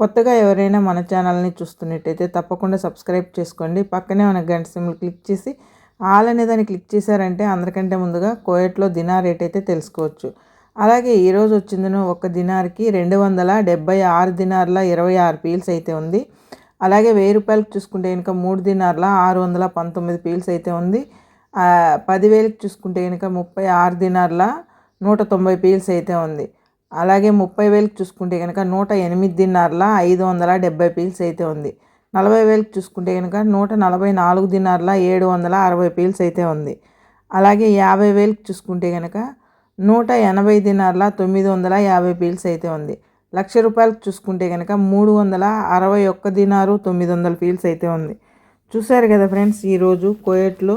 కొత్తగా ఎవరైనా మన ఛానల్ని చూస్తున్నట్టయితే తప్పకుండా సబ్స్క్రైబ్ చేసుకోండి. పక్కనే మన గంట సింబల్ క్లిక్ చేసి ఆల్ అనే దాన్ని క్లిక్ చేశారంటే అందరికంటే ముందుగా కోయట్లో దినార్ రేట్ అయితే తెలుసుకోవచ్చు. అలాగే ఈరోజు వచ్చిందను ఒక దినార్కి రెండు వందల డెబ్బై ఆరు దినార్ల ఇరవై ఆరు పీల్స్ అయితే ఉంది. అలాగే వెయ్యి రూపాయలకు చూసుకుంటే కనుక మూడు దినార్ల ఆరు వందల పంతొమ్మిది పీల్స్ అయితే ఉంది. పదివేలకు చూసుకుంటే కనుక ముప్పై ఆరు దినార్ల నూట తొంభై పీల్స్ అయితే ఉంది. అలాగే ముప్పై వేలకు చూసుకుంటే కనుక నూట ఎనిమిది ఐదు వందల డెబ్బై పీల్స్ అయితే ఉంది. నలభై వేలకు చూసుకుంటే కనుక నూట నలభై నాలుగు దినార్ల ఏడు వందల అరవై పీల్స్ అయితే ఉంది. అలాగే యాభై వేలకు చూసుకుంటే కనుక నూట ఎనభై దినార్ల తొమ్మిది వందల యాభై పీల్స్ అయితే ఉంది. లక్ష రూపాయలకు చూసుకుంటే కనుక మూడు వందల అరవై ఒక్క దినారు తొమ్మిది వందల పీల్స్ అయితే ఉంది. చూశారు కదా ఫ్రెండ్స్ ఈరోజు కోయట్లో